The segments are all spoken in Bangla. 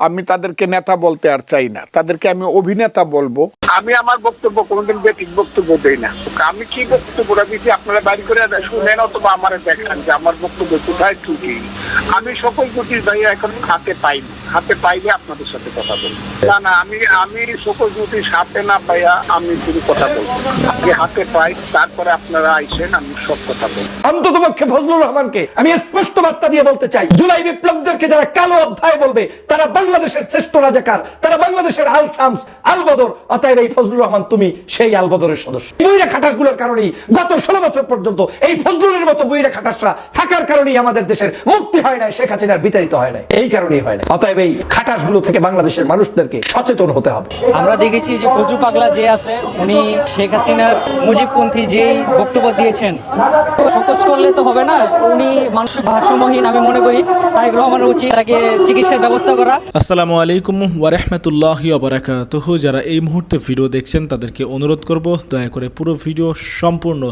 আমি তাদেরকে নেতা বলতে আর চাই না। তাদেরকে আমি অভিনেতা বলব। আমি আমার বক্তব্য কোনোদিন বেঠিক বক্তব্য দেই না। আমি কি বক্তব্য দিচ্ছি আপনারা বাড়ি করে শুনেন অথবা আমার দেখান যে আমার বক্তব্য কোথায় ত্রুটি। আমি সকল ত্রুটির ভাইয়া এখন খাতে পাইনি। হাতে পাইলে আপনাদের সাথে কথা বলব। না না, আমি আমি সকল ত্রুটি হাতে না পাইয়া আমি শুধু কথা বলব। আগে হাতে পাই, তারপরে আপনারা আইসেন, আমি সব কথা বলব। ফজলুর রহমানকে আমি স্পষ্ট বার্তা দিয়ে বলতে চাই। জুলাই বিপ্লবদেরকে যারা কালো অধ্যায় বলবে, তারা বাংলাদেশের শ্রেষ্ঠ রাজাকার, তারা বাংলাদেশের আল শামস অতএব এই ফজলুর রহমান তুমি সেই আল বদরের সদস্য। বইরা খাটাসগুলোর কারণেই গত ষোলো বছর পর্যন্ত এই ফজলুরের মতো বইরা খাটাসরা থাকার কারণেই আমাদের দেশের মুক্তি হয় না শেখ হাসিনার বিতাড়িত হয় না এই কারণেই হয় না অতএব এই খাটাসগুলো থেকে বাংলাদেশের মানুষদেরকে সচেতন হতে হবে। আমরা দেখেছি যে ফজলু পাগলা যে আছে উনি শেখ হাসিনার মুজিবপন্থী যেই বক্তব্য দিয়েছেন ফোকাস করলে তো হবে না উনি মানসিক ভারসাম্যহীন আমি মনে করি তাই রহমানের উচিত তাকে চিকিৎসার ব্যবস্থা করা। আসসালামু আলাইকুম ওয়ারহমতুল্লাহ বারাকাতুহ। যারা এই মুহূর্তে ভিডিও দেখছেন তাদেরকে অনুরোধ করব দয়া করে পুরো ভিডিও সম্পূর্ণ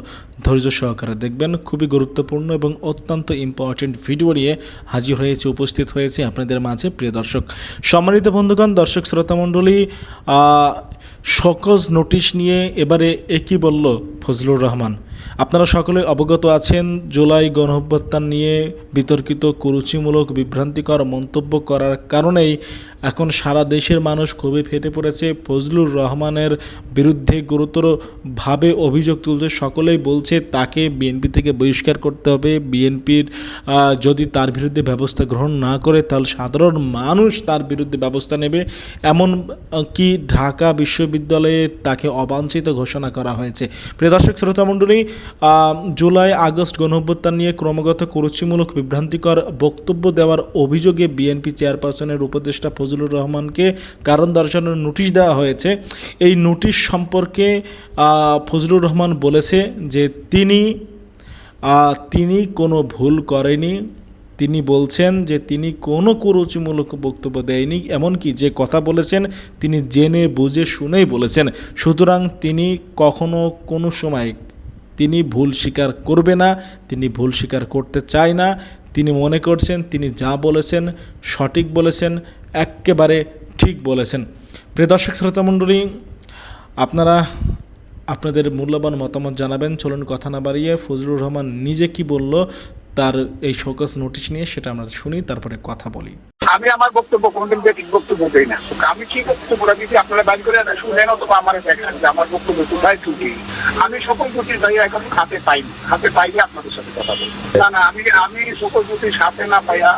ধৈর্য সহকারে দেখবেন। খুবই গুরুত্বপূর্ণ এবং অত্যন্ত ইম্পর্টেন্ট ভিডিও নিয়ে হাজির হয়েছে উপস্থিত হয়েছে আপনাদের মাঝে প্রিয় দর্শক। সম্মানিত বন্ধুগণ, দর্শক শ্রোতামণ্ডলী সকজ নোটিশ নিয়ে এবারে একই বলল ফজলুর রহমান। আপনারা সকলে অবগত আছেন, জুলাই গণহত্যার নিয়ে বিতর্কিত কুরুচিমূলক বিভ্রান্তিকর মন্তব্য করার কারণেই এখন সারা দেশের মানুষ খুবই ফেটে পড়েছে। ফজলুর রহমানের বিরুদ্ধে গুরুতরভাবে অভিযোগ তুলছে সকলেই বলছে, তাকে বিএনপি থেকে বহিষ্কার করতে হবে। বিএনপির যদি তার বিরুদ্ধে ব্যবস্থা গ্রহণ না করে, তাহলে সাধারণ মানুষ তার বিরুদ্ধে ব্যবস্থা নেবে। এমন কি ঢাকা বিশ্ববিদ্যালয়ে তাকে অবাঞ্ছিত ঘোষণা করা হয়েছে? প্রিয় দর্শক শ্রোতামণ্ডলী জুলাই আগস্ট গণঅভ্যুত্থান নিয়ে ক্রমাগত কুরুচিমূলক বিভ্রান্তিকর বক্তব্য দেওয়ার অভিযোগে বিএনপি চেয়ারপারসনের উপদেষ্টা ফজলুর রহমানকে কারণ দর্শানোর নোটিশ দেওয়া হয়েছে। এই নোটিশ সম্পর্কে ফজলুর রহমান বলেছে যে তিনি তিনি কোনো ভুল করেনি। তিনি বলছেন যে তিনি কোনো কুরুচিমূলক বক্তব্য দেয়নি, এমনকি যে কথা বলেছেন তিনি জেনে বুঝে শুনেই বলেছেন। সুতরাং তিনি কখনো কোনো সময় তিনি ভুল স্বীকার করবে না, তিনি ভুল স্বীকার করতে চায় না। তিনি মনে করছেন তিনি যা বলেছেন সঠিক বলেছেন একেবারে ঠিক বলেছেন। প্রিয় দর্শক শ্রোতামণ্ডলী আপনারা আপনাদের মূল্যবান মতামত জানাবেন। চলুন কথা না বাড়িয়ে ফজলুর রহমান নিজে কি বলল, তার এই শোকস নোটিশ নিয়ে সেটা আমরা শুনি, তারপরে কথা বলি। আমি আমার বক্তব্য কোনোদিন বেঠিক বক্তব্য দেই না। আমি কি বক্তব্য দিচ্ছি আপনারা বাড়ি করে শুনেন অথবা আমার দেখান যে আমার বক্তব্য কোথায় ত্রুটি? আমি সকল ত্রুটির ভাইয়া এখন হাতে পাইনি। হাতে পাইলে আপনাদের সাথে কথা বলব। না না, আমি আমি সকল ত্রুটির সাথে না পাইয়া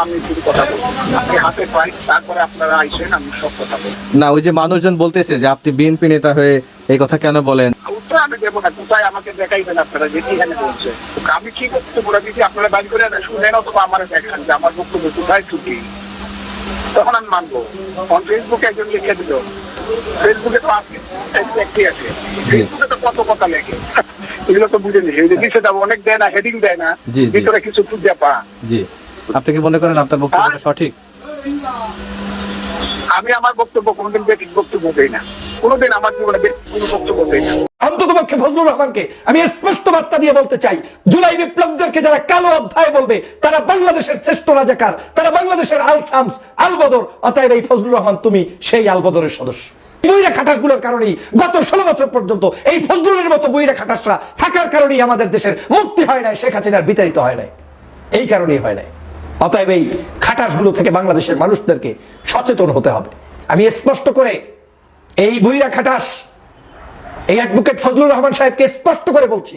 আমি শুধু কথা বলব আপনি হাতে পাই তারপরে আপনারা আইসেন আমি সব কথা বলব না ওই যে মানুষজন বলতেছে যে আপনি বিএনপি নেতা হয়ে এই কথা কেন বলেন? উত্তর আমি দেবো না কোথায় আমাকে দেখাইবেন আপনারা যে এখানে বলছে। আমি কি বক্তব্য দিচ্ছি আপনারা বাড়ি করে শুনেন অথবা আমার দেখান যে আমার বক্তব্য কোথায় ত্রুটি তখন আমি মানবো। অন ফেসবুকে একজন লিখে দিল। ফেসবুকে তো আছে একটি আছে। ফেসবুকে তো কত কথা লেখে। এগুলো তো বুঝে নিছে অনেক দেয় না হেডিং দেয় না। ভিতরে কিছু খুঁজে পা। আপনি কি মনে করেন আপনার বক্তব্যটা সঠিক? আমি আমার বক্তব্য কোনোদিন বেঠিক বক্তব্য দেই না। কোনোদিন আমার জীবনে কোনো বক্তব্য দেই না। অন্ততপক্ষে ফজলুর রহমানকে আমি স্পষ্ট বার্তা দিয়ে বলতে চাই জুলাই বিপ্লবদেরকে যারা কালো অধ্যায় বলবে তারা বাংলাদেশের শ্রেষ্ঠ রাজাকার তারা বাংলাদেশের আল শামস আল বদর অতএব এই ফজলুর রহমান তুমি সেই আল বদরের সদস্য। বইরা খাটাসগুলোর কারণেই গত ষোলো বছর পর্যন্ত এই ফজলুরের মতো বইরা খাটাসরা থাকার কারণেই আমাদের দেশের মুক্তি হয় নাই শেখ হাসিনার বিতাড়িত হয় নাই। এই কারণেই হয় নাই। অতএব এই খাটাসগুলো থেকে বাংলাদেশের মানুষদেরকে সচেতন হতে হবে। আমি স্পষ্ট করে এই বইরা খাটাস এই অ্যাডভোকেট ফজলুর রহমান সাহেবকে স্পষ্ট করে বলছি,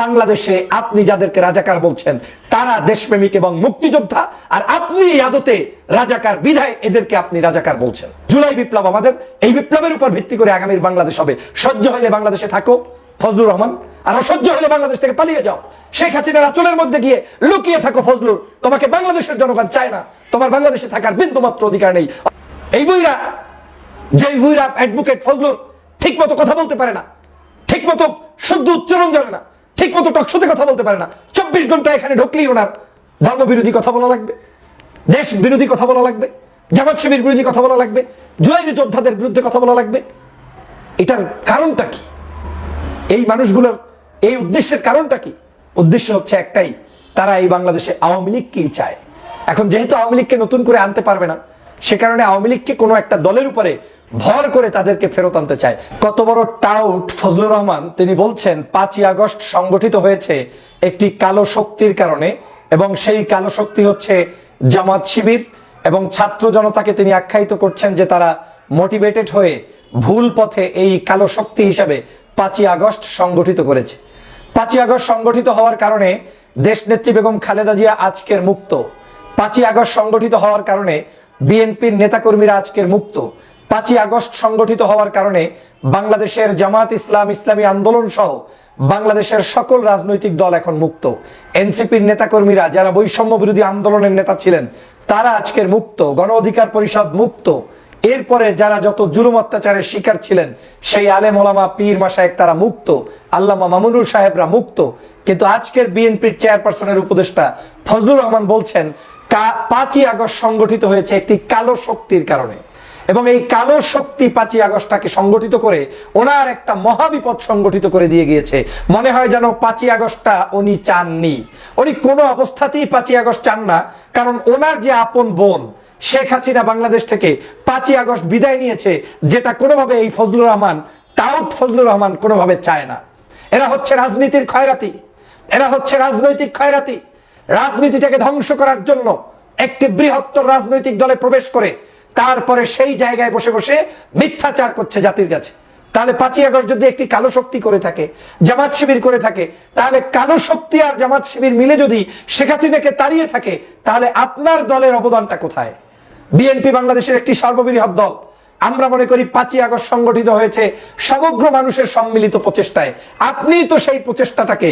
বাংলাদেশে আপনি যাদেরকে রাজাকার বলছেন, তারা দেশপ্রেমিক এবং মুক্তিযোদ্ধা, আর আপনি আদতে রাজাকার বিধায় এদেরকে আপনি রাজাকার বলছেন। জুলাই বিপ্লব আমাদের, এই বিপ্লবের উপর ভিত্তি করে আগামীর বাংলাদেশ হবে। সহ্য হলে বাংলাদেশে থাকো। ফজলুর রহমান, আর অসহ্য হলে বাংলাদেশ থেকে পালিয়ে যাও। শেখ হাসিনার আচলের মধ্যে গিয়ে লুকিয়ে থাকো ফজলুর। তোমাকে বাংলাদেশের জনগণ চায় না। তোমার বাংলাদেশে থাকার বিন্দুমাত্র অধিকার নেই। এই বইরা যে বুইরা অ্যাডভোকেট ফজলুর ঠিক মতো কথা বলতে পারে না। ঠিক মতো শুদ্ধ উচ্চারণ জানে না। ঠিক মতো টকশোতে কথা বলতে পারে না। চব্বিশ ঘণ্টা এখানে ঢুকলেই ওনার ধর্ম বিরোধী কথা বলা লাগবে। দেশ বিরোধী কথা বলা লাগবে। জামাত শিবির বিরোধী কথা বলা লাগবে। জুলাই যোদ্ধাদের বিরুদ্ধে কথা বলা লাগবে। এটার কারণটা কি? এই মানুষগুলোর এই উদ্দেশ্যের কারণটা কি? উদ্দেশ্য হচ্ছে একটাই, তারা এই বাংলাদেশে আওয়ামী লীগকেই চায়? এখন যেহেতু আওয়ামী লীগকে নতুন করে আনতে পারবে না, সে কারণে আওয়ামী লীগকে কোনো একটা দলের উপরে ভর করে তাদেরকে ফেরত আনতে চায়। কত বড় টাউট ফজলুর রহমান, তিনি বলছেন, পাঁচই আগস্ট সংগঠিত হয়েছে একটি কালো শক্তির কারণে এবং সেই কালো শক্তি হচ্ছে জামাত শিবির এবং ছাত্র জনতাকে তিনি আখ্যায়িত করছেন যে তারা মোটিভেটেড হয়ে ভুল পথে এই কালো শক্তি হিসাবে পাঁচই আগস্ট সংগঠিত করেছে। পাঁচই আগস্ট সংগঠিত হওয়ার কারণে দেশনেত্রী বেগম খালেদা জিয়া আজকের মুক্ত। পাঁচই আগস্ট সংগঠিত হওয়ার কারণে বিএনপির নেতাকর্মীরা আজকের মুক্ত। পাঁচই আগস্ট সংগঠিত হওয়ার কারণে বাংলাদেশের জামাত ইসলাম ইসলামী আন্দোলন সহ বাংলাদেশের সকল রাজনৈতিক দল এখন মুক্ত। এনসিপির নেতাকর্মীরা যারা বৈষম্য বিরোধী আন্দোলনের নেতা ছিলেন, তারা আজকের মুক্ত। গণ অধিকার পরিষদ মুক্ত। এরপরে যারা যত জুলুম অত্যাচারের শিকার ছিলেন, সেই আলেম ওলামা পীর মাসায়েক তারা মুক্ত, আল্লামা মামুনুর সাহেবরা মুক্ত। কিন্তু আজকের বিএনপির চেয়ারপারসনের উপদেষ্টা ফজলুর রহমান বলছেন পাঁচই আগস্ট সংগঠিত হয়েছে একটি কালো শক্তির কারণে। এবং এই কালো শক্তি পাঁচই আগস্টটাকে সংগঠিত করে, ওনার একটা মহাবিপদ সংগঠিত করে দিয়ে গিয়েছে। মনে হয় যেন পাঁচই আগস্টটা উনি চাননি। উনি কোনো অবস্থাতেই পাঁচই আগস্ট চান না, কারণ ওনার যে আপন বোন শেখ হাসিনা বাংলাদেশ থেকে পাঁচই আগস্ট বিদায় নিয়েছে, যেটা কোনোভাবে এই ফজলুর রহমান টাউট ফজলুর রহমান কোনোভাবে চায় না। এরা হচ্ছে রাজনীতির ক্ষয়রাতি। এরা হচ্ছে রাজনৈতিক ক্ষয়রাতি। রাজনীতিটাকে ধ্বংস করার জন্য একটি বৃহত্তর রাজনৈতিক দলে প্রবেশ করে, তারপরে সেই জায়গায় বসে বসে মিথ্যাচার করছে জাতির কাছে। তাহলে পাঁচই আগস্ট যদি একটি কালো শক্তি করে থাকে, জামাত শিবির করে থাকে, তাহলে কালো শক্তি আর জামাত শিবির মিলে যদি শেখ হাসিনাকে তাড়িয়ে থাকে, তাহলে আপনার দলের অবদানটা কোথায়? বিএনপি বাংলাদেশের একটি সর্ববৃহৎ দল। আমরা মনে করি পাঁচই আগস্ট সংগঠিত হয়েছে সমগ্র মানুষের সম্মিলিত প্রচেষ্টায়। আপনি তো সেই প্রচেষ্টাটাকে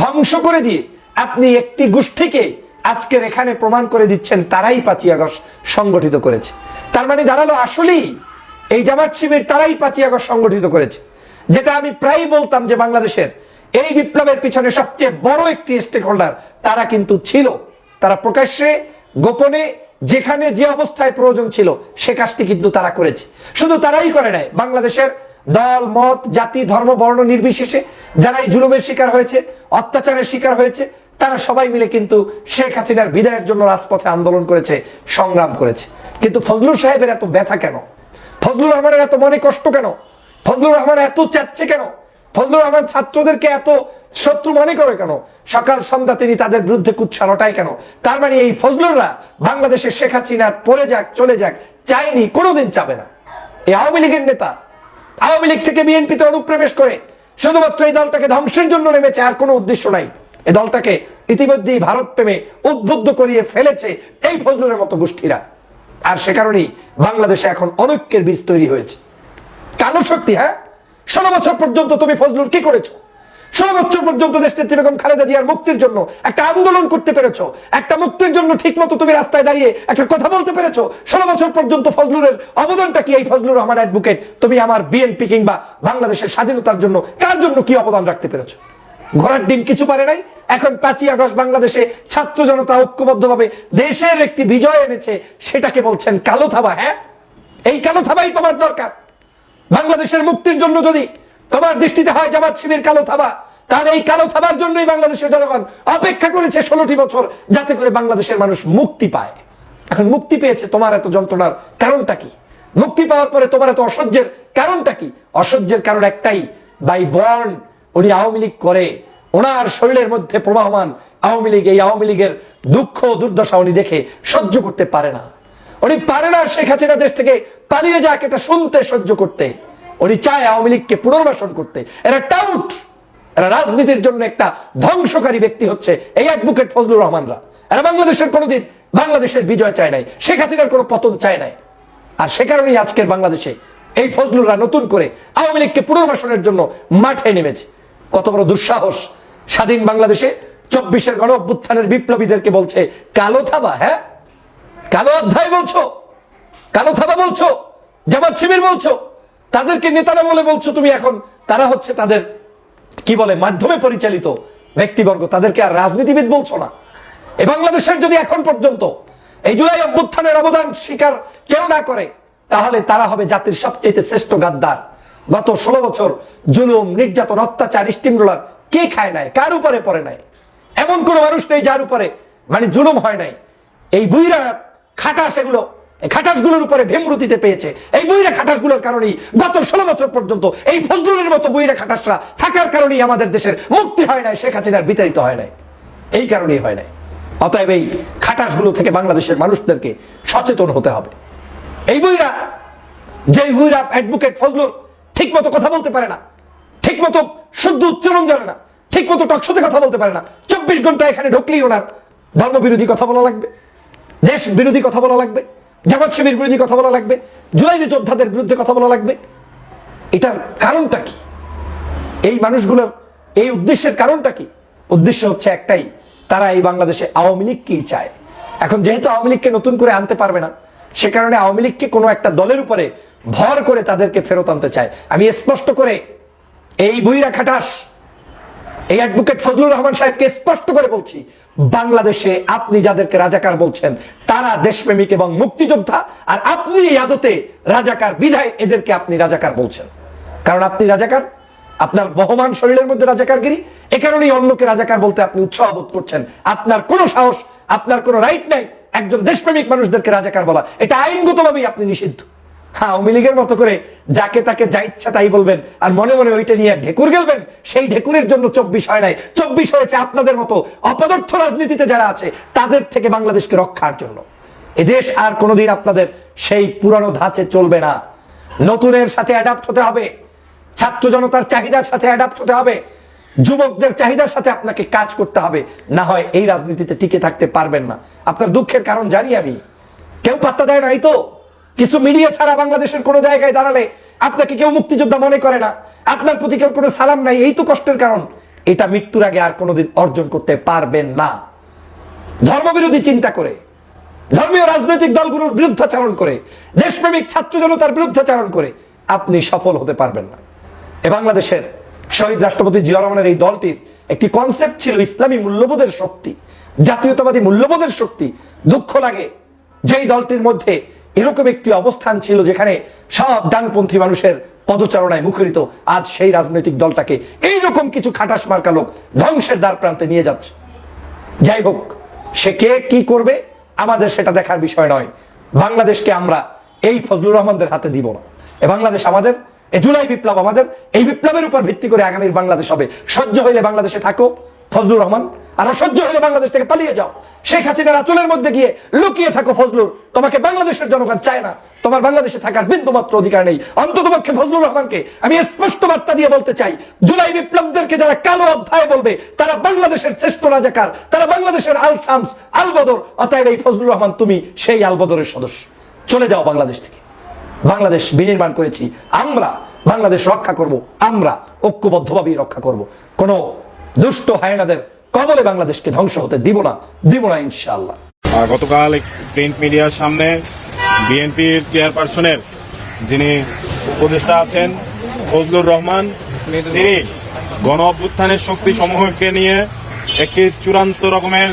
ধ্বংস করে দিয়ে আপনি একটি গোষ্ঠীকে আজকের এখানে প্রমাণ করে দিচ্ছেন, তারাই পাঁচই আগস্ট সংগঠিত করেছে। তার মানে দাঁড়াল আসলেই এই জামাত শিবির তারাই পাঁচই আগস্ট সংগঠিত করেছে। যেটা আমি প্রায়ই বলতাম যে বাংলাদেশের এই বিপ্লবের পিছনে সবচেয়ে বড় একটি স্টেক হোল্ডার তারা কিন্তু ছিল। তারা প্রকাশ্যে, গোপনে যেখানে যে অবস্থায় প্রয়োজন ছিল, সে কাজটি কিন্তু তারা করেছে। শুধু তারাই করে নাই, বাংলাদেশের দল, মত, জাতি, ধর্ম, বর্ণ নির্বিশেষে যারা এই জুলুমের শিকার হয়েছে, অত্যাচারের শিকার হয়েছে, তারা সবাই মিলে কিন্তু শেখ হাসিনার বিদায়ের জন্য রাজপথে আন্দোলন করেছে, সংগ্রাম করেছে। কিন্তু ফজলুর সাহেবের এত ব্যথা কেন? ফজলুর রহমানের এত মনে কষ্ট কেন? ফজলুর রহমান এত চাচ্ছে কেন? ফজলুর রহমান ছাত্রদেরকে এত শত্রু মনে করে কেন? সকাল সন্ধ্যা তিনি তাদের বিরুদ্ধে কুৎসা রটায় কেন? তার মানে এই ফজলুররা বাংলাদেশে শেখ হাসিনা পড়ে যাক, চলে যাক, চায়নি, কোনোদিন চাবে না। এই আওয়ামী লীগের নেতা, আওয়ামী লীগ থেকে বিএনপিতে অনুপ্রবেশ করে শুধুমাত্র এই দলটাকে ধ্বংসের জন্য নেমেছে, আর কোনো উদ্দেশ্য নাই। এই দলটাকে ইতিমধ্যেই ভারত প্রেমে উদ্বুদ্ধ করিয়ে ফেলেছে এই ফজলুরের মতো গোষ্ঠীরা। আর সে কারণেই বাংলাদেশে এখন অনৈক্যের বীজ তৈরি হয়েছে। কালো শক্তি হ্যাঁ? ষোলো বছর পর্যন্ত তুমি ফজলুর কি করেছ? ষোলো বছর পর্যন্ত দেশ নেত্রী বেগম খালেদা জিয়ার মুক্তির জন্য একটা আন্দোলন করতে পেরেছ, একটা মুক্তির জন্য ঠিক মতো তুমি রাস্তায় দাঁড়িয়ে একটা কথা বলতে পেরেছ, ষোলো বছর পর্যন্ত ফজলুরের অবদানটা কি? এই ফজলুর রহমান অ্যাডভোকেট তুমি আমার বিএনপি কিংবা বাংলাদেশের স্বাধীনতার জন্য কার জন্য কি অবদান রাখতে পেরেছ? ঘোড়ার ডিম কিছু পারে নাই? এখন পাঁচই আগস্ট বাংলাদেশে ছাত্র জনতা ঐক্যবদ্ধভাবে দেশের একটি বিজয় এনেছে, সেটাকে বলছেন কালো থাবা হ্যাঁ? এই কালো থাবাই তোমার দরকার। বাংলাদেশের মুক্তির জন্য যদি তোমার দৃষ্টিতে হয় জামাত শিবির কালো থাবা। তাহলে এই কালো থাবার জন্যই বাংলাদেশের জনগণ অপেক্ষা করেছে ষোলোটি বছর যাতে করে বাংলাদেশের মানুষ মুক্তি পায়। এখন মুক্তি পেয়েছে তোমার এত যন্ত্রণার কারণটা কি? মুক্তি পাওয়ার পরে তোমার এত অসহ্যের কারণটা কি? অসহ্যের কারণ একটাই বাই বর্ন উনি আওয়ামী লীগ করে। ওনার শরীরের মধ্যে প্রবাহমান আওয়ামী লীগ, এই আওয়ামী লীগের দুঃখ দুর্দশা উনি দেখে সহ্য করতে পারে না। উনি পারে না শেখ হাসিনা দেশ থেকে পালিয়ে যাক এটা শুনতে সহ্য করতে। উনি চায় আওয়ামী লীগকে পুনর্বাসন করতে। এরা টাউট এরা রাজনীতির জন্য একটা ধ্বংসকারী ব্যক্তি হচ্ছে এই অ্যাডভোকেট ফজলুর রহমানরা। এরা বাংলাদেশের কোনোদিন বাংলাদেশের বিজয় চায় নাই, শেখ হাসিনার কোনো পতন চায় নাই। আর সে কারণেই আজকের বাংলাদেশে এই ফজলুররা নতুন করে আওয়ামী লীগকে পুনর্বাসনের জন্য মাঠে নেমেছে। কত বড় দুঃসাহস। স্বাধীন বাংলাদেশে চব্বিশের গণ অভ্যুত্থানের বিপ্লবীদেরকে বলছে, কালো থাবা হ্যাঁ? কালো অধ্যায় বলছো? কালো থাবা বলছো? জামাত শিবির বলছো? তাদেরকে নেতারা বলে বলছো, তুমি এখন তারা হচ্ছে তাদের, কি বলে, মাধ্যমে পরিচালিত ব্যক্তিবর্গ। তাদেরকে আর রাজনীতিবিদ বলছো না। এ বাংলাদেশের যদি এখন পর্যন্ত এই জুলাই অভ্যুত্থানের অবদান স্বীকার কেউ না করে, তাহলে তারা হবে জাতির সবচেয়ে শ্রেষ্ঠ গাদ্দার। গত ষোলো বছর জুলুম, নির্যাতন, অত্যাচার স্টিম রোলার কে খায় নাই? কার উপরে পড়ে নাই? এমন কোন মানুষ নেই যার উপরে মানে জুলুম হয় নাই। এই বুইরা খাটা সেগুলো খাটাসগুলোর উপরে ভেমরু দিতে পেয়েছে। এই বইরা খাটাসগুলোর কারণেই গত ষোলো বছর পর্যন্ত এই ফজলুলের মতো বইরা খাটাসরা থাকার কারণেই আমাদের দেশের মুক্তি হয় নাই, শেখ হাসিনার বিতাড়িত হয় নাই। এই কারণেই হয় নাই। অতএব এই খাটাসগুলো থেকে বাংলাদেশের মানুষদেরকে সচেতন হতে হবে। এই বইরা যে বইরা অ্যাডভোকেট ফজলুল ঠিক মতো কথা বলতে পারে না ঠিক মতো শুদ্ধ উচ্চারণ জানে না ঠিক মতো টকশোতে কথা বলতে পারে না, চব্বিশ ঘণ্টা এখানে ঢুকলেই ওনার ধর্মবিরোধী কথা বলা লাগবে, দেশ বিরোধী কথা বলা লাগবে। জামাত শিবির বিরোধী কথা বলা লাগবে জুলাই যোদ্ধাদের বিরুদ্ধে কথা বলা লাগবে। এটার কারণটা কি? এই মানুষগুলোর এই উদ্দেশ্যের কারণটা কি? উদ্দেশ্য হচ্ছে একটাই, তারা এই বাংলাদেশে আওয়ামী লীগকেই চায়। এখন যেহেতু আওয়ামী লীগকে নতুন করে আনতে পারবে না, সে কারণে আওয়ামী লীগকে কোনো একটা দলের উপরে ভর করে তাদেরকে ফেরত আনতে চায়। আমি স্পষ্ট করে এই বইরা খাটাস, এই অ্যাডভোকেট ফজলুর রহমান সাহেবকে স্পষ্ট করে বলছি বাংলাদেশে আপনি যাদেরকে রাজাকার বলছেন, তারা দেশপ্রেমিক এবং মুক্তিযোদ্ধা, আর আপনি আদতে রাজাকার, বিধায় এদেরকে আপনি রাজাকার বলছেন। কারণ আপনি রাজাকার, আপনার বহমান শরীরের মধ্যে রাজাকারগিরি, এ কারণেই অন্যকে রাজাকার বলতে আপনি উৎসাহ বোধ করছেন। আপনার কোনো সাহস, আপনার কোনো রাইট নাই একজন দেশপ্রেমিক মানুষদেরকে রাজাকার বলা। এটা আইনগতভাবেই আপনি নিষিদ্ধ। আওয়ামী লীগের মতো করে যাকে তাকে যা ইচ্ছা তাই বলবেন। আর মনে মনে ওইটা নিয়ে ঢেকুর গেলবেন? সেই ঢেকুরের জন্য চব্বিশ হয় নাই। চব্বিশ হয়েছে আপনাদের মতো অপদার্থ রাজনীতিতে যারা আছে, তাদের থেকে বাংলাদেশকে রক্ষার জন্য। এদেশ আর কোনোদিন আপনাদের সেই পুরানো ধাঁচে চলবে না। নতুনের সাথে অ্যাডাপ্ট হতে হবে। ছাত্র জনতার চাহিদার সাথে অ্যাডাপ্ট হতে হবে। যুবকদের চাহিদার সাথে আপনাকে কাজ করতে হবে। না হয় এই রাজনীতিতে টিকে থাকতে পারবেন না। আপনার দুঃখের কারণ জানি আমি। কেউ পাত্তা দেয় নাই তো? কিছু মিডিয়া ছাড়া বাংলাদেশের কোনো জায়গায় দাঁড়ালে আপনাকে কেউ মুক্তিযোদ্ধা মনে করে না। আপনার প্রতি কেউ কোনো সালাম নাই, এই তো কষ্টের কারণ। এটা মৃত্যুর আগে আর কোনোদিন অর্জন করতে পারবেন না। ধর্মবিরোধী চিন্তা করে, ধর্মীয় রাজনৈতিক দলগুলোর বিরুদ্ধাচারণ করে, দেশপ্রেমিক ছাত্র জনতার বিরুদ্ধাচারণ করে আপনি সফল হতে পারবেন না। এ বাংলাদেশের শহীদ রাষ্ট্রপতি জিয়া রহমানের এই দলটির একটি কনসেপ্ট ছিল ইসলামী মূল্যবোধের শক্তি। জাতীয়তাবাদী মূল্যবোধের শক্তি। দুঃখ লাগে যেই দলটির মধ্যে এরকম একটি অবস্থান ছিল যেখানে সব ডানপন্থী মানুষের পদচারণায় মুখরিত। আজ সেই রাজনৈতিক দলটাকে এইরকম কিছু খাটাস মার্কা লোক ধ্বংসের দ্বার প্রান্তে নিয়ে যাচ্ছে। যাই হোক, সে কে কি করবে, আমাদের সেটা দেখার বিষয় নয়। বাংলাদেশকে আমরা এই ফজলুর রহমানদের হাতে দিব না। এ বাংলাদেশ আমাদের, এ জুলাই বিপ্লব আমাদের, এই বিপ্লবের উপর ভিত্তি করে আগামীর বাংলাদেশ হবে। সহ্য হইলে বাংলাদেশে থাকো। ফজলুর রহমান, আর অসহ্য হইলে বাংলাদেশ থেকে পালিয়ে যাও। শেখ হাসিনার আচলের মধ্যে গিয়ে লুকিয়ে থাকো ফজলুর। তোমাকে বাংলাদেশের জনগণ চায় না। তোমার বাংলাদেশে থাকার বিন্দু মাত্র অধিকার নেই। অন্তত পক্ষে ফজলুর রহমানকে আমি স্পষ্ট বার্তা দিয়ে বলতে চাই, জুলাই বিপ্লবদেরকে যারা কালো অধ্যায় বলবে, তারা বাংলাদেশের শ্রেষ্ঠ রাজাকার, তারা বাংলাদেশের আল শামস, আল বদর, অতএব এই ফজলুর রহমান তুমি সেই আল বদরের সদস্য। চলে যাও বাংলাদেশ থেকে। বাংলাদেশ বিনির্মাণ করেছি, আমরা বাংলাদেশ রক্ষা করব, আমরা ঐক্যবদ্ধভাবেই রক্ষা করব। কোন দুষ্ট হায়নাদের কবলে বাংলাদেশকে ধ্বংস হতে দিব না দিব না ইনশাআল্লাহ। গতকাল প্রিন্ট মিডিয়ার সামনে বিএনপির চেয়ারপারসনের যিনি উপদেষ্টা আছেন, ফজলুর রহমান, তিনি গণ অভ্যুত্থানের শক্তি সমূহকে নিয়ে একটি চূড়ান্ত রকমের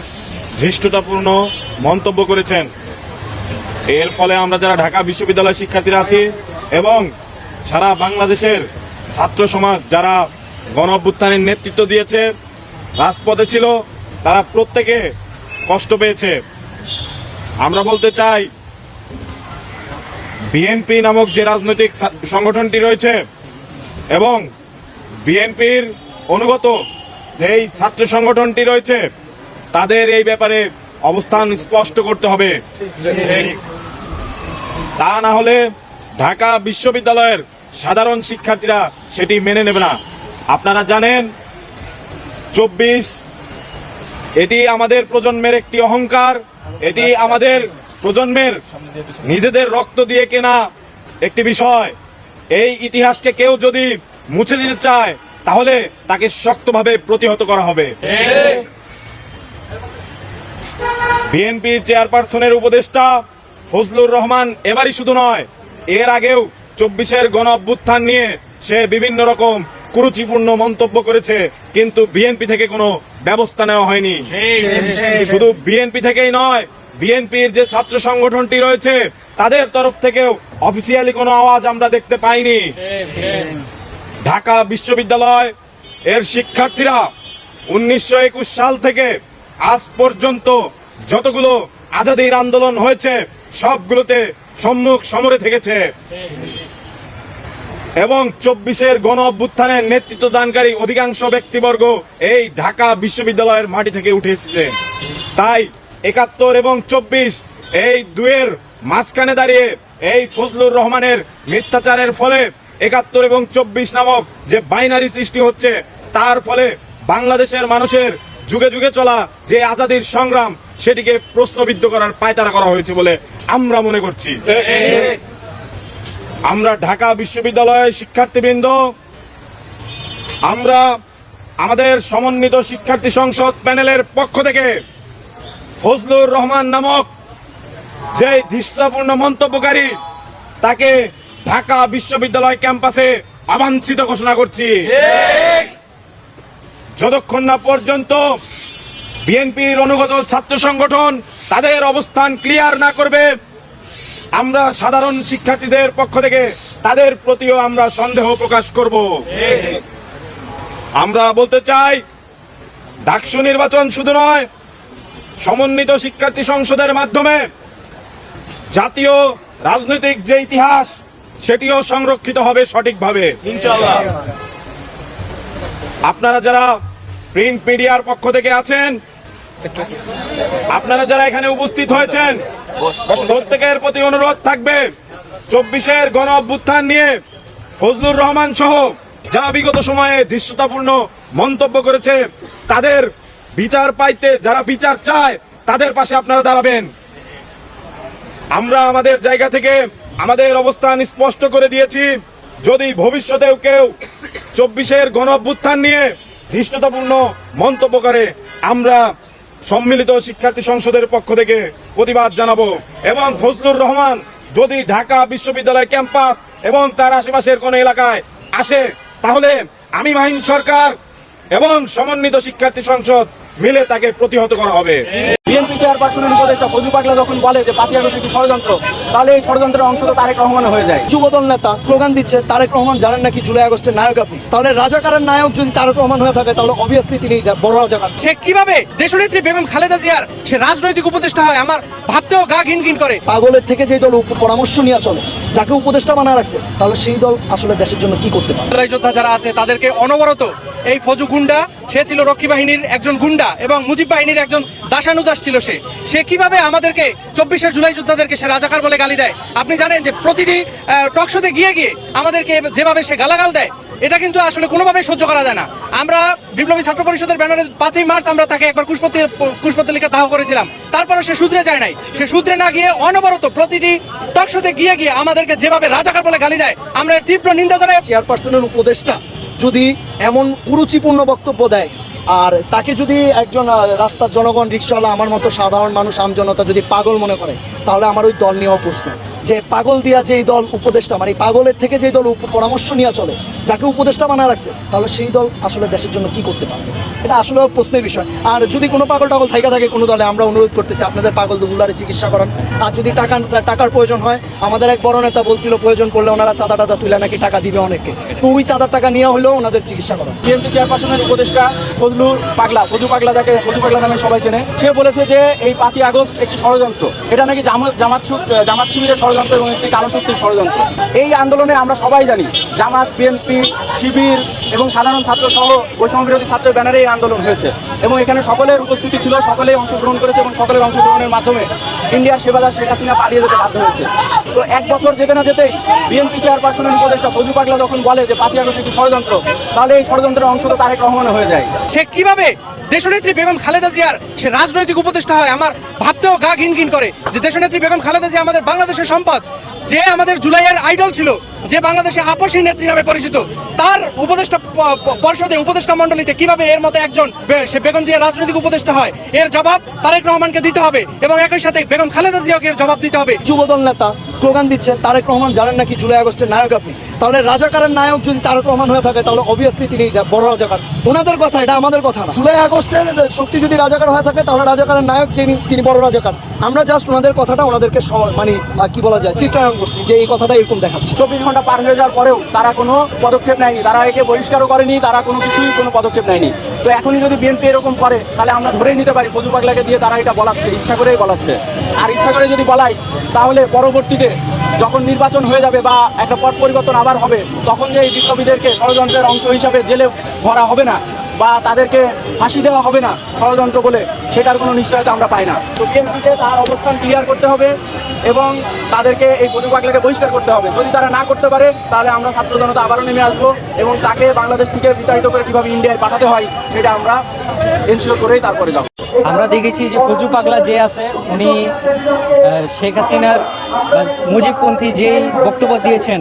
ধৃষ্টতাপূর্ণ মন্তব্য করেছেন। এর ফলে আমরা যারা ঢাকা বিশ্ববিদ্যালয়ের শিক্ষার্থীরা আছি এবং সারা বাংলাদেশের ছাত্র সমাজ যারা গণ অভ্যুত্থানের নেতৃত্ব দিয়েছে, রাজপথে ছিল, তারা প্রত্যেকে কষ্ট পেয়েছে। আমরা বলতে চাই, বিএনপি নামক যে রাজনৈতিক সংগঠনটি রয়েছে এবং বিএনপির অনুগত যেই ছাত্র সংগঠনটি রয়েছে, তাদের এই ব্যাপারে অবস্থান স্পষ্ট করতে হবে। তা না হলে ঢাকা বিশ্ববিদ্যালয়ের সাধারণ শিক্ষার্থীরা সেটি মেনে নেবে না। আপনারা জানেন, চব্বিশ, এটি আমাদের প্রজন্মের একটি অহংকার, এটি আমাদের প্রজন্মের নিজেদের রক্ত দিয়ে কেনা একটি বিষয়। এই ইতিহাসকে কেউ যদি মুছে দিতে চায়, তাহলে তাকে শক্তভাবে প্রতিহত করা হবে। বিএনপি চেয়ারপারসনের উপদেষ্টা ফজলুর রহমান এবারই শুধু নয়, এর আগেও চব্বিশের গণ অভ্যুত্থান নিয়ে সে বিভিন্ন রকম কুরুচিপূর্ণ মন্তব্য করেছে কিন্তু বিএনপি থেকে কোনো ব্যবস্থা নেওয়া হয়নি। শুধু বিএনপি থেকেই নয় বিএনপির যে ছাত্র সংগঠনটি রয়েছে তাদের তরফ থেকেও অফিসিয়ালি কোনো আওয়াজ আমরা দেখতে পাইনি। ঢাকা বিশ্ববিদ্যালয় এর শিক্ষার্থীরা উনিশশো একুশ সাল থেকে আজ পর্যন্ত যতগুলো আজাদির আন্দোলন হয়েছে সবগুলোতে সম্মুখ সমরে থেকেছে। এবং চব্বিশের গণ অভ্যুত্থানের নেতৃত্ব দানকারী অধিকাংশ ব্যক্তিবর্গ এই ঢাকা বিশ্ববিদ্যালয়ের মাটি থেকে উঠে এসেছে। তাই একাত্তর এবং চব্বিশ এই দুয়ের মাঝখানে দাঁড়িয়ে এই ফজলুর রহমানের মিথ্যাচারের ফলে একাত্তর এবং চব্বিশ নামক যে বাইনারি সৃষ্টি হচ্ছে, তার ফলে বাংলাদেশের মানুষের যুগে যুগে চলা যে আজাদির সংগ্রাম, সেটিকে প্রশ্নবিদ্ধ করার পায়তারা করা হয়েছে বলে আমরা মনে করছি। আমরা ঢাকা বিশ্ববিদ্যালয়ের শিক্ষার্থীবৃন্দ আমরা আমাদের সমন্বিত শিক্ষার্থী সংসদ প্যানেলের পক্ষ থেকে ফজলুর রহমান নামক যে ধৃষ্টপূর্ণ মন্তব্যকারী তাকে ঢাকা বিশ্ববিদ্যালয় ক্যাম্পাসে আবাঞ্ছিত ঘোষণা করছি। যতক্ষণ না পর্যন্ত বিএনপির অনুগত ছাত্র সংগঠন তাদের অবস্থান ক্লিয়ার না করবে আমরা সাধারণ শিক্ষার্থীদের পক্ষ থেকে তাদের প্রতিও আমরা সন্দেহ প্রকাশ করব। আমরা বলতে চাই ডাকসু নির্বাচন শুধু নয় সমন্বিত শিক্ষার্থী সংসদের মাধ্যমে জাতীয় রাজনৈতিক যে ইতিহাস সেটিও সংরক্ষিত হবে সঠিকভাবে। আপনারা যারা প্রিন্ট মিডিয়ার পক্ষ থেকে আছেন আপনারা যারা এখানে উপস্থিত হয়েছেন, প্রত্যেকের প্রতি অনুরোধ থাকবে, চব্বিশের গণ অভ্যুত্থান নিয়ে ফজলুর রহমান সহ যারা বিগত সময়ে দৃশ্যতাপূর্ণ মন্তব্য করেছে, তাদের বিচার পাইতে যারা বিচার চায়, তাদের পাশে আপনারা দাঁড়াবেন। আমরা আমাদের জায়গা থেকে আমাদের অবস্থান স্পষ্ট করে দিয়েছি, যদি ভবিষ্যতেও কেউ চব্বিশের গণ অভ্যুত্থান নিয়ে ধৃষ্টতাপূর্ণ মন্তব্য করে, আমরা সম্মিলিত শিক্ষার্থী সংসদের পক্ষ থেকে প্রতিবাদ জানাব। এবং ফজলুর রহমান যদি ঢাকা বিশ্ববিদ্যালয় ক্যাম্পাস এবং তার আশেপাশের কোন এলাকায় আসে, তাহলে আমি মাহিন সরকার এবং সমন্বিত শিক্ষার্থী সংসদ মিলে তাকে প্রতিহত করা হবে। চেয়ারপারসনের উপদেষ্টা ফজু পাগলা যখন বলে যে পাঁচই আগস্ট একটি ষড়যন্ত্র তাহলে এই ষড়যন্ত্রের অংশ তো তারেক রহমান হয়ে যায়। যুবদল নেতা স্লোগান দিচ্ছে তারেক রহমান জানেন নাকি জুলাই আগস্টের নায়ক আপনি? তাহলে রাজাকারের নায়ক যদি তারেক রহমান হয়ে থাকে তাহলে অবভিয়াসলি তিনি বড় রাজাকার। সে কীভাবে দেশনেত্রী বেগম খালেদা জিয়ার সে রাজনৈতিক উপদেষ্টা হয় আমার ভাবতেও গা ঘিন ঘিন করে। পাগলের থেকে যে দল উপ- পরামর্শ নিয়ে চলে যাকে উপদেষ্টা বানা রাখছে তাহলে সেই দল আসলে দেশের জন্য কি করতে পারে? যোদ্ধা যারা আছে তাদেরকে অনবরত এই ফজু গুন্ডা সে ছিল রক্ষী বাহিনীর একজন গুন্ডা এবং মুজিব বাহিনীর একজন দাসানুদাস ছিল সে। সে কীভাবে আমাদেরকে চব্বিশের জুলাই যোদ্ধাদেরকে সে রাজাকার বলে গালি দেয়? আপনি জানেন যে প্রতিটি টকশোতে গিয়ে গিয়ে আমাদেরকে যেভাবে সে গালাগাল দেয়, এটা কিন্তু আসলে কোনোভাবেই সহ্য করা যায় না। আমরা বিপ্লবী ছাত্র পরিষদের ব্যানারে পাঁচই মার্চ আমরা তাকে একবার কুশপতি কুশপতি লিখে দাহ করেছিলাম। তারপরে সে শুধরে যায় নাই। সে শুধরে না গিয়ে অনবরত প্রতিটি টকশোতে গিয়ে গিয়ে আমাদেরকে যেভাবে রাজাকার বলে গালি দেয়, আমরা তীব্র নিন্দা জানাই। চেয়ারপারসনের উপদেষ্টা যদি এমন কুরুচিপূর্ণ বক্তব্য দেয় আর তাকে যদি একজন রাস্তার জনগণ, রিক্সাওয়ালা, আমার মতো সাধারণ মানুষ, আমজনতা যদি পাগল মনে করে, তাহলে আমার ওই দল নিয়েও প্রশ্ন। যে পাগল দিয়া যে দল উপদেষ্টা মানে পাগলের থেকে যে দল পরামর্শ নিয়ে চলে, যাকে উপদেষ্টা বানা রাখছে, তাহলে সেই দল আসলে দেশের জন্য কি করতে পারবে? এটা আসলে প্রশ্নের বিষয়। আর যদি কোনো পাগল টাগল থাইকা থাকে কোনো দলে, আমরা অনুরোধ করতেছি আপনাদের পাগল দুগুলারে চিকিৎসা করান। আর যদি টাকা, টাকার প্রয়োজন হয়, আমাদের এক বড় নেতা বলছিল, প্রয়োজন পড়লে ওনারা চাঁদা টাদা তুলে নাকি টাকা দিবে অনেককে। তো ওই চাঁদার টাকা নিয়ে হলেও ওনাদের চিকিৎসা করান। বিএনপি চেয়ারপারসনের উপদেষ্টা ফজলু পাগলা ফজু পাগলা যাকে ফজু পাগলা নামে সবাই চেনে, সে বলেছে যে এই পাঁচই আগস্ট একটি ষড়যন্ত্র। এটা নাকি জামাত জামাত শিবিরের ষড়যন্ত্র এবং একটি কালো শক্তির ষড়যন্ত্র। এই আন্দোলনে আমরা সবাই জানি, জামাত বিএনপি শিবির এবং সাধারণ ছাত্র সহ বৈষম্য বিরোধী ছাত্রের ব্যানারে এই আন্দোলন হয়েছে এবং এখানে সকলের উপস্থিতি ছিল, সকলেই অংশগ্রহণ করেছে এবং সকলের অংশগ্রহণের মাধ্যমে ইন্ডিয়ার সেবাদার শেখ হাসিনা পালিয়ে যেতে বাধ্য হয়েছে। তো এক বছর যেতে না যেতেই বিএনপি চেয়ারপারসনের উপদেষ্টা ফজু পাগলা যখন বলে যে পাঁচই আগস্ট একটি ষড়যন্ত্র, তাহলে এই ষড়যন্ত্রের অংশ তো তারেক রহমান হয়ে যায়। সে কীভাবে দেশনেত্রী বেগম খালেদা জিয়ার সে রাজনৈতিক উপদেষ্টা হয়, আমার ভাবতেও গা ঘিন ঘিন করে যে দেশনেত্রী বেগম খালেদা জিয়া আমাদের বাংলাদেশের সম্পদ, যে আমাদের জুলাইয়ের আইডল ছিল, যে বাংলাদেশে আপসী নেত্রী নামে পরিচিত, তার উপদেষ্টা পর্ষদে উপদেষ্টা মণ্ডলীতে কীভাবে এর মতো একজন সে বেগম জিয়া রাজনৈতিক উপদেষ্টা হয়, এর জবাব তারেক রহমানকে দিতে হবে এবং একই সাথে বেগম খালেদা জিয়াকে এর জবাব দিতে হবে। যুবদল নেতা স্লোগান দিচ্ছে তারেক রহমান জানেন নাকি জুলাই আগস্টের নায়ক আপনি? তাহলে রাজাকারের নায়ক যদি তারেক রহমান হয়ে থাকে, তাহলে অবভিয়াসলি তিনি বড় রাজাকার। ওনাদের কথা, এটা আমাদের কথা না। জুলাই আগস্টের শক্তি যদি রাজাকার হয়ে থাকে, তাহলে রাজাকারের নায়ক যিনি তিনি বড় রাজাকার। আমরা জাস্ট ওনাদের কথাটা ওনাদেরকে মানে কি বলা যায়, চিত্রায়ন করছি, যে এই কথাটা এরকম দেখাচ্ছে। চব্বিশ ঘণ্টা পার হয়ে যাওয়ার পরেও তারা কোনো পদক্ষেপ নেয়নি। তারা একে বহিষ্কারও করেনি, তারা কোনো কিছুই কোনো পদক্ষেপ নেয়নি। তো এখনই যদি বিএনপি এরকম করে, তাহলে আমরা ধরেই নিতে পারি ফজু পাগলাকে দিয়ে তারা এটা বলাচ্ছে, ইচ্ছা করেই বলাচ্ছে। আর ইচ্ছা করে যদি বলাই, তাহলে পরবর্তীতে যখন নির্বাচন হয়ে যাবে বা একটা পট পরিবর্তন আবার হবে, তখন যে এই বিপ্লবীদেরকে ষড়যন্ত্রের অংশ হিসাবে জেলে ভরা হবে না বা তাদেরকে ফাঁসি দেওয়া হবে না ষড়যন্ত্র বলে, সেটার কোনো নিশ্চয়তা আমরা পাই না। তো বিএনপিকে তার অবস্থান ক্লিয়ার করতে হবে এবং তাদেরকে এই ফজু পাগলাকে বহিষ্কার করতে হবে। যদি তারা না করতে পারে, তাহলে আমরা ছাত্র জনতা আবারও নেমে আসব এবং তাকে বাংলাদেশ থেকে বিতাড়িত করে কীভাবে ইন্ডিয়ায় পাঠাতে হয়, সেটা আমরা এনশিওর করেই তারপরে যাব। আমরা দেখেছি যে ফজু পাগলা যে আছে, উনি শেখ হাসিনার মুজিবপন্থী যেই বক্তব্য দিয়েছেন,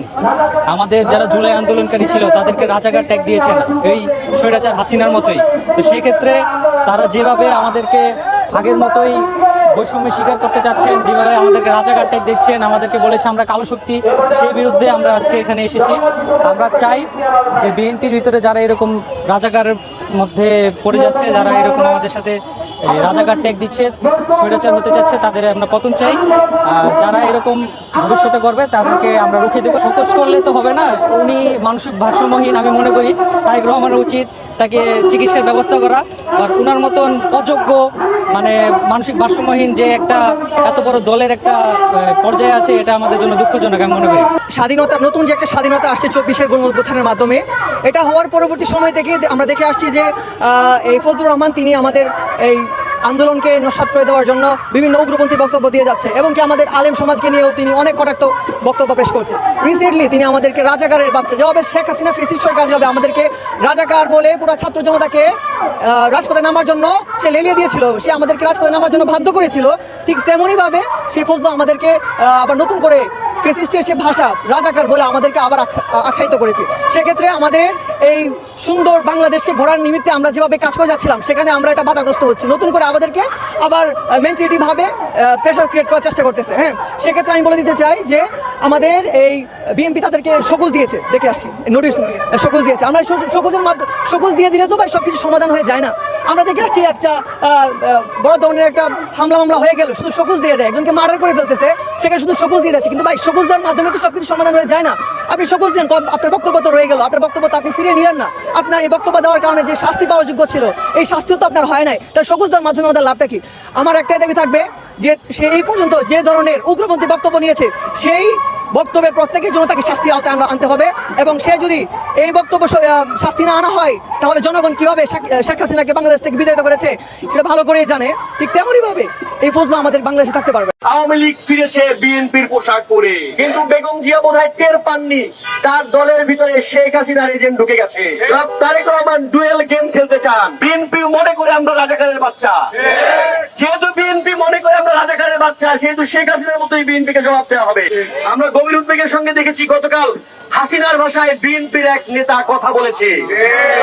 আমাদের যারা জুলাই আন্দোলনকারী ছিল তাদেরকে রাজাকার ট্যাগ দিয়েছেন এই স্বৈরাচার হাসিনার মতোই। তো সেক্ষেত্রে তারা যেভাবে আমাদেরকে আগের মতোই বৈষম্য স্বীকার করতে চাচ্ছেন যেভাবে আমাদেরকে রাজাকার ট্যাগ দিচ্ছেন, আমাদেরকে বলেছে আমরা কালো শক্তি, সেই বিরুদ্ধে আমরা আজকে এখানে এসেছি। আমরা চাই যে বিএনপির ভিতরে যারা এরকম রাজাকারের মধ্যে পড়ে যাচ্ছে, যারা এরকম আমাদের সাথে রাজাকার ট্যাগ দিচ্ছে, স্বৈরাচার হতে চাচ্ছে তাদের আমরা পতন চাই। যারা এরকম ভবিষ্যতে করবে, তাদেরকে আমরা রুখে দেবো। ফোকাস করলে তো হবে না, উনি মানসিক ভারসাম্যহীন, আমি মনে করি। তাই রহমানের উচিত তাকে চিকিৎসার ব্যবস্থা করা আর ওনার মতন অযোগ্য মানে মানসিক ভারসাম্যহীন যে একটা এত বড় দলের একটা পর্যায়ে আছে, এটা আমাদের জন্য দুঃখজনক আমি মনে করি। স্বাধীনতা, নতুন যে একটা স্বাধীনতা আসছে চব্বিশের গণ মাধ্যমে, এটা হওয়ার পরবর্তী সময় থেকে আমরা দেখে আসছি যে এই ফজলুর রহমান, তিনি আমাদের এই আন্দোলনকে নস্বাত করে দেওয়ার জন্য বিভিন্ন উগ্রপন্থী বক্তব্য দিয়ে যাচ্ছে এবং কি আমাদের আলেম সমাজকে নিয়েও তিনি অনেক কটাক্ত বক্তব্য পেশ করছে। রিসেন্টলি তিনি আমাদেরকে রাজাকারের বাচ্চা যেভাবে শেখ হাসিনা ফেসিস সরকার যেভাবে আমাদেরকে রাজাকার বলে পুরো ছাত্র জনতাকে রাজপথে নামার জন্য সে লেলিয়ে দিয়েছিল। সে আমাদেরকে রাজপথে নামার জন্য বাধ্য করেছিল। ঠিক তেমনইভাবে সেই ফজলু আমাদেরকে আবার নতুন করে ফেসিস্টের সে ভাষা রাজাকার বলে আমাদেরকে আবার আখ্যায়িত করেছে। সেক্ষেত্রে আমাদের এই সুন্দর বাংলাদেশকে ঘোরার নিমিত্তে আমরা যেভাবে কাজ করে যাচ্ছিলাম, সেখানে আমরা এটা বাধাগ্রস্ত হচ্ছি। নতুন করে আমাদেরকে আবার মেন্টালিটি ভাবে প্রেশার ক্রিয়েট করার চেষ্টা করতেছে। হ্যাঁ সেক্ষেত্রে আমি বলে দিতে চাই যে আমাদের এই বিএনপি তাদেরকে সবুজ দিয়েছে। দেখে আসছি নোটিশ সবুজ দিয়েছে। আমরা সবুজের মাধ্যমে সবুজ দিয়ে দিলে তো ভাই সব কিছু সমাধান হয়ে যায় না। আমরা দেখে আসছি একটা বড় ধরনের একটা হামলা মামলা হয়ে গেল। শুধু সবুজ দিয়ে দেয়। একজনকে মার্ডার করে ফেলতেছে, সেখানে শুধু সবুজ দিয়ে দিচ্ছে। কিন্তু ভাই সবুজ দেওয়ার মাধ্যমে তো সব কিছু সমাধান হয়ে যায় না। আপনি সবুজ দেন আপনার বক্তব্য তো রয়ে গেল। আপনার বক্তব্য তো আপনি ফিরিয়ে নিলেন না। আপনার এই বক্তব্য দেওয়ার কারণে যে শাস্তি পাওয়ার যোগ্য ছিল, এই শাস্তিও তো আপনার হয় নাই। তাই সবুজ দেওয়ার মাধ্যমে আমাদের লাভটা কি? আমার একটাই দাবি থাকবে যে সে এই পর্যন্ত যে ধরনের উগ্রপন্থী বক্তব্য নিয়েছে, সেই বক্তব্যের প্রত্যেকের জন্য তাকে শাস্তির আওতায় আনতে- হবে এবং সে যদি এই বক্তব্য শাস্তি না আনা হয়, তাহলে জনগণ কীভাবে শেখ- হাসিনাকে বাংলাদেশ থেকে বিতাড়িত করেছে সেটা ভালো করেই জানে। ঠিক তেমনই ভাবে এই ফজলু আমাদের বাংলাদেশে থাকতে পারবে। আওয়ামী লীগ ফিরেছে বিএনপির পোশাক পরে, কিন্তু বেগম জিয়া বোধহয় টের পাননি। তার দলের ভিতরে শেখ হাসিনার এজেন্ট ঢুকে গেছে। তারেক রহমান ডুয়েল গেম খেলতে চান। বিএনপি মনে করে আমরা রাজাকারের বাচ্চা। যেহেতু বিএনপি মনে করে আমরা রাজাকারের বাচ্চা, সেহেতু শেখ হাসিনার মতোই বিএনপিকে জবাব দেওয়া হবে। আমরা গভীর উদ্বেগের সঙ্গে দেখেছি গতকাল হাসিনার ভাষায় বিএনপির এক নেতা কথা বলেছে।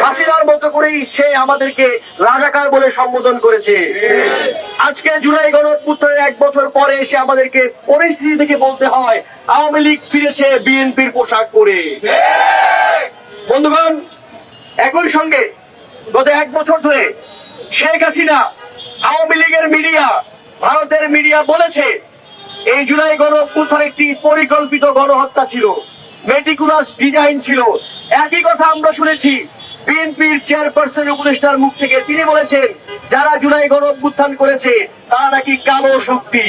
হাসিনার মতো করেই সে আমাদেরকে রাজাকার বলে সম্বোধন করেছে। আজকে জুলাই গণঅভ্যুত্থানের এক বছর পরে এসে আমাদেরকে পরিস্থিতি থেকে বলতে হয় আওয়ামী লীগ ফিরেছে বিএনপির পোশাক পরে। বন্ধুগণ একই সঙ্গে গত এক বছর ধরে শেখ হাসিনা আওয়ামী লীগের মিডিয়া ভারতের মিডিয়া বলেছে এই জুলাই গণ অভ্যুত্থান একটি পরিকল্পিত গণহত্যা ছিল। মেটিকুলাস ডিজাইন ছিল। একই কথা আমরা শুনেছি। বিএনপির চেয়ারপারসন উপদেষ্টার মুখ থেকে তিনি বলেছেন, যারা জুলাই গণ অভ্যুত্থান করেছে, তারা নাকি কালো শক্তি।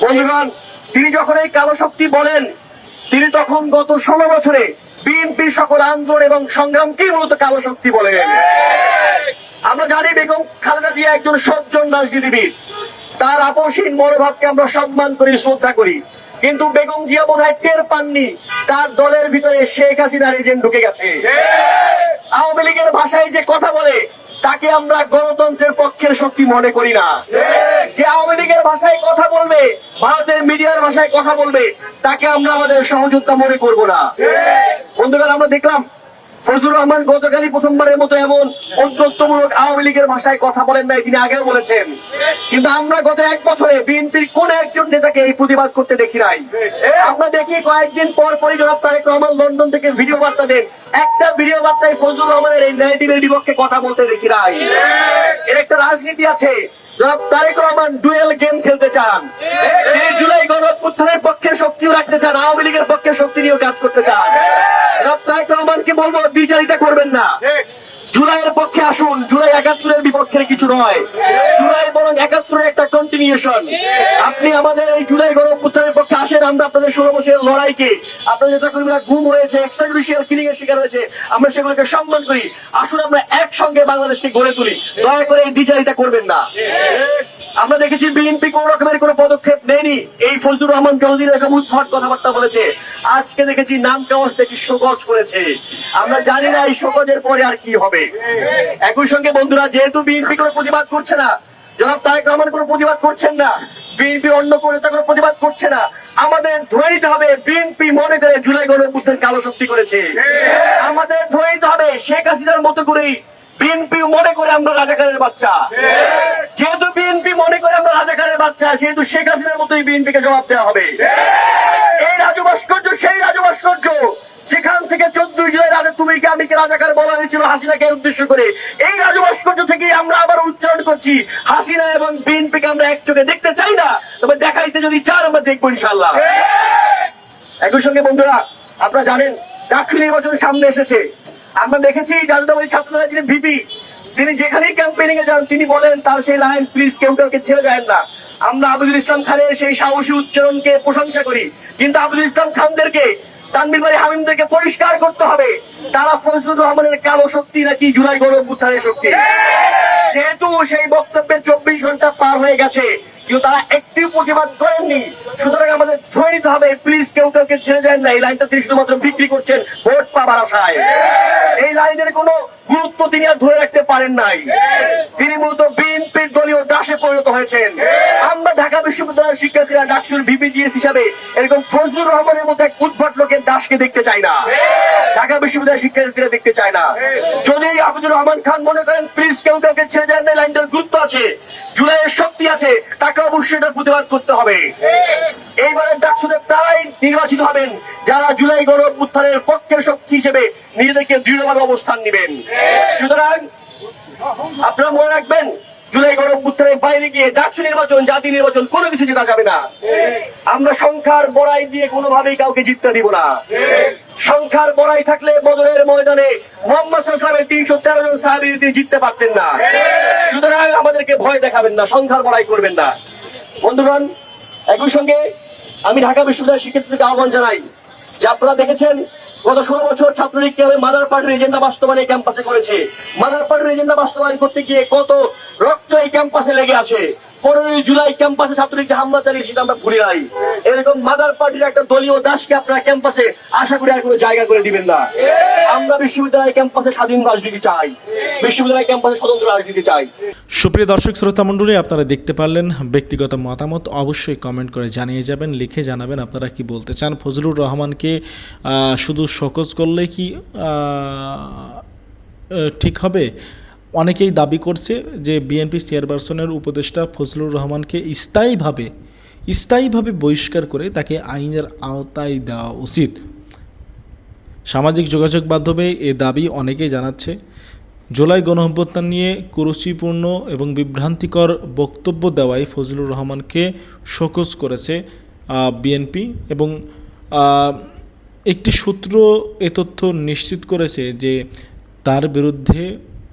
বন্ধুগণ, তিনি যখন এই কালো শক্তি বলেন, তিনি তখন গত ষোলো বছরে বিএনপির সকল আন্দোলন এবং সংগ্রামকেই মূলত কালো শক্তি বলেন। আমরা জানি বেগম খালেদা জিয়া একজন সজ্জন রাজনীতিবিদ। তার আপোষহীন মনোভাবকে আমরা সম্মান করি, শ্রদ্ধা করি। কিন্তু বেগম জিয়া বোধহয় টের পাননি, তার দলের ভিতরে শেখ হাসিনার এজেন্ট ঢুকে গেছে। আওয়ামী লীগের ভাষায় যে কথা বলে, তাকে আমরা গণতন্ত্রের পক্ষের শক্তি মনে করি না। যে আওয়ামী লীগের ভাষায় কথা বলবে, ভারতের মিডিয়ার ভাষায় কথা বলবে, তাকে আমরা আমাদের সহযোদ্ধা মনে করব না। বন্ধুগণ, আমরা দেখলাম ফজলুর রহমান গতকালই প্রথমবারের মতো এমন অন্তত্বমূলক আওয়ামী লীগের ভাষায় কথা বলেন নাই, তিনি আগেও বলেছেন। কিন্তু আমরা গত এক বছরে বিএনপির কোন একজন নেতাকে এই প্রতিবাদ করতে দেখি নাই। আমরা দেখি কয়েকদিন পর পরই জনাব তারেক রহমান লন্ডন থেকে ভিডিও বার্তা দেন। একটা ভিডিও বার্তায় ফজলুর রহমানের এই ন্যারেটিভের বিপক্ষে কথা বলতে দেখি নাই। এর একটা রাজনীতি আছে। জনাব তারেক রহমান ডুয়েল গেম খেলতে চান। তিনি জুলাই গণ অভ্যুত্থানের পক্ষে শক্তিও রাখতে চান, আওয়ামী লীগের পক্ষে শক্তি নিয়েও কাজ করতে চান। জনাব তারেক রহমানকে বলব দ্বিচারিতা করবেন না। জুলাইয়ের পক্ষে আসুন। জুলাই একাত্তরের বিপক্ষের কিছু নয়। জুলাই বরং একাত্তরের একটা কন্টিনিউশন আপনি আমাদের এই জুলাই গণ উত্থানের পক্ষে আসেন, আমরা আপনাদের ষোলো বছরের লড়াইকে। আপনাদের নেতাকর্মীরা গুম হয়েছে এক্সট্রা জুডিশিয়াল কিলিং এর শিকার হয়েছে, আমরা সেগুলোকে সম্মান করি। আসুন, আমরা একসঙ্গে বাংলাদেশকে গড়ে তুলি। দয়া করে এই বিচারিতা করবেন না। আমরা দেখেছি বিএনপি কোন রকমের কোনো পদক্ষেপ নেয়নি। এই ফজলুর রহমান চৌধুরী একটা উদ্ভট কথাবার্তা বলেছে। আজকে দেখেছি নাম কাগজ দেখি শোকজ করেছে। আমরা জানি না এই শোকজের পরে আর কি হবে। একই সঙ্গে বন্ধুরা, যেহেতু বিএনপি কোনো প্রতিবাদ করছে না, জনাব তারেক রহমান কোনো প্রতিবাদ করছেন না, বিএনপি অন্য কোনো নেতা কোনো প্রতিবাদ করছে না, আমাদের ধরে নিতে হবে বিএনপি মনে করে জুলাই গণঅভ্যুত্থান কালো শক্তি করেছে। আমাদের ধরে নিতে হবে শেখ হাসিনার মতো করেই বিএনপি মনে করে আমরা রাজাকারের বাচ্চা। যেহেতু বিএনপি মনে করে আমরা রাজাকারের বাচ্চা, সেহেতু শেখ হাসিনার মতোই বিএনপিকে জবাব দেওয়া হবে। এই রাজু ভাস্কর্য, সেই রাজু ভাস্কর্য, যেখান থেকে চোদ্দই জুলাই রাজা তুমি কে আমি কে রাজাকার বলা হয়েছিল হাসিনাকে উদ্দেশ্য করে? এই রাজু ভাস্কর্য থেকে আমরা আবার উচ্চারণ করছি, হাসিনা এবং বিএনপিকে আমরা এক চোখে দেখতে চাই না, তবে দেখাইতে যদি চান আমরা দেখব ইনশাল্লাহ একই সঙ্গে বন্ধুরা, আপনারা জানেন ডাকসু নির্বাচন সামনে এসেছে। আমরা দেখেছি জালদাবাড়ি ছাত্ররা যিনি ভিপি, তিনি যেখানেই ক্যাম্পেইনিং এ যান, তিনি বলেন, তার সেই লাইন প্লিজ কেউ কাউকে ছেড়ে যায় না। আমরা আবুদুল ইসলাম খানের সেই সাহসী উচ্চারণকে প্রশংসা করি, কিন্তু আবুল ইসলাম খানদেরকে তানবির বাড়ি হামিমদেরকে পরিষ্কার করতে হবে। তারা ফজলুর রহমানের কালো শক্তি নাকি জুলাই গৌরব উত্থানের শক্তি? যেহেতু সেই বক্তব্যের চব্বিশ ঘণ্টা পার হয়ে গেছে, কিন্তু তারা একটি প্রতিবাদ করেননি। সুতরাং আমাদের ধরে নিতে হবে প্লিজ কেউ কাউকে ছেড়ে যায় না। এই লাইনটা তিনি শুধুমাত্র বিক্রি করছেন ভোট পাবার আশায়। এই লাইনের কোনো গুরুত্ব তিনি আর ধরে রাখতে পারেন নাই। তিনি মূলত বিএনপির দলীয় দাসে পরিণত হয়েছেন। আমরা ঢাকা বিশ্ববিদ্যালয়ের শিক্ষার্থীরা ডাকসুর ভিপিজিএস হিসাবে এরকম ফজলুর রহমানের মতো এক উদ্ভট লোকের দাসকে দেখতে চাই না। ঢাকা বিশ্ববিদ্যালয়ের শিক্ষার্থীরা দেখতে চায় না। যদি আবুদুর রহমান খান মনে করেন প্লিজ কেউ কাউকে ছেড়ে যান না লাইনটার গুরুত্ব আছে জুলাইয়ের শক্তি আছে, তাকে অবশ্যই এটা প্রতিবাদ করতে হবে। এইবারের ডাকসুদের তারাই নির্বাচিত হবেন, যারা জুলাই গণ উত্থানের পক্ষের শক্তি হিসেবে নিজেদেরকে দৃঢ়ভাবে অবস্থান নেবেন। সুতরাং আপনারা মনে রাখবেন, জুলাই গণ উত্থানের বাইরে গিয়ে ডাকসু নির্বাচন, জাতি নির্বাচন, কোনো কিছু জেতা যাবে না। আমরা সংখ্যার বড়াই দিয়ে কোনোভাবেই কাউকে জিততে দিব না। সংখ্যার বড়াই থাকলে বদলের ময়দানে মোহাম্মদ সাল্লামের তিনশো তেরো জন সাহাবি জিততে পারতেন না। সুতরাং আমাদেরকে ভয় দেখাবেন না, সংখ্যার বড়াই করবেন না। বন্ধুগণ, একই সঙ্গে আমি ঢাকা বিশ্ববিদ্যালয়ের শিক্ষার্থীদেরকে আহ্বান জানাই যে আপনারা দেখেছেন, গত ষোলো বছর ছাত্রলীগ কীভাবে মাদার পার্টির এজেন্ডা বাস্তবায়ন এই ক্যাম্পাসে করেছে। মাদার পার্টির এজেন্ডা বাস্তবায়ন করতে গিয়ে কত রক্ত এই ক্যাম্পাসে লেগে আছে। পনেরোই জুলাই ক্যাম্পাসে ছাত্রলীগ যে হামলা চালিয়ে সেটা আমরা ভুলি নাই। এরকম মাদার পার্টির একটা দলীয় দাসকে আপনারা ক্যাম্পাসে আশা করি আর কোনো জায়গা করে দিবেন না। আমরা বিশ্ববিদ্যালয় ক্যাম্পাসে স্বাধীন রাজনীতি চাই। বিশ্ববিদ্যালয় ক্যাম্পাসে স্বতন্ত্র রাজনীতি চাই। সুপ্রিয় দর্শক, শ্রোতা মণ্ডলী, আপনারা দেখতে পারলেন ব্যক্তিগত মতামত। অবশ্যই কমেন্ট করে জানিয়ে যাবেন, লিখে জানাবেন আপনারা কি বলতে চান। ফজলুর রহমানকে শুধু শোকজ করলে কি ঠিক হবে? অনেকেই দাবি করছে যে বিএনপি চেয়ারপারসনের উপদেষ্টা ফজলুর রহমানকে স্থায়ীভাবে স্থায়ীভাবে বহিষ্কার করে তাকে আইনের আওতায় দেওয়া উচিত। সামাজিক যোগাযোগ মাধ্যমে এ দাবি অনেকেই জানাচ্ছে। জুলাই গণঅভ্যুত্থান নিয়ে কুরুচিপূর্ণ এবং বিভ্রান্তিকর বক্তব্য দেওয়ায় ফজলুর রহমানকে শোকজ করেছে বিএনপি এবং একটি সূত্র এ তথ্য নিশ্চিত করেছে যে তার বিরুদ্ধে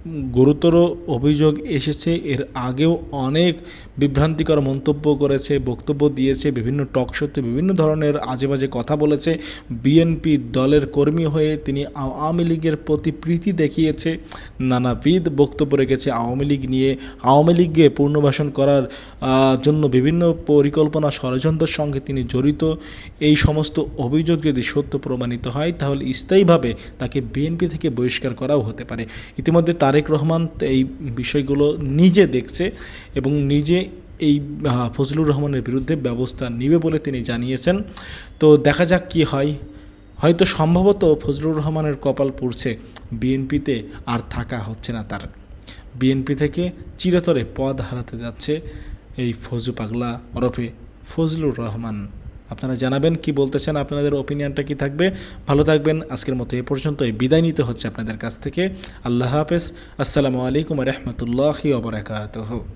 গুরুতর অভিযোগ এসেছে। এর আগেও অনেক বিভ্রান্তিকর মন্তব্য করেছে, বক্তব্য দিয়েছে, বিভিন্ন টক শোতে বিভিন্ন ধরনের আজে বাজে কথা বলেছে। বিএনপি দলের কর্মী হয়ে তিনি আওয়ামী লীগের প্রতি প্রীতি দেখিয়েছে। নানাবিধ বক্তব্য রেখেছে আওয়ামী লীগ নিয়ে। আওয়ামী লীগকে পুনর্বাসন করার জন্য বিভিন্ন পরিকল্পনা ষড়যন্ত্রের সঙ্গে তিনি জড়িত। এই সমস্ত অভিযোগ যদি সত্য প্রমাণিত হয়, তাহলে স্থায়ীভাবে তাকে বিএনপি থেকে বহিষ্কার করাও হতে পারে। ইতিমধ্যে তারেক রহমান এই বিষয়গুলো নিজে দেখছে এবং নিজে এই ফজলুর রহমানের বিরুদ্ধে ব্যবস্থা নেবে বলে তিনি জানিয়েছেন। তো দেখা যাক কি হয়। হয়তো সম্ভবত ফজলুর রহমানের কপাল পড়ছে। বিএনপিতে আর থাকা হচ্ছে না তার। বিএনপি থেকে চিরতরে পদ হারাতে যাচ্ছে এই ফজু পাগলা ওরফে ফজলুর রহমান। আপনারা জানাবেন কি বলতেছেন, আপনাদের ওপিনিয়নটা কি থাকবে? ভালো থাকবেন, আজকের মতো এ পর্যন্তই। বিদায় নিতে হচ্ছে আপনাদের কাছ থেকে। আল্লাহ হাফেজ। আসসালামু আলাইকুম রহমতুল্লাহি ওবরাকাতহ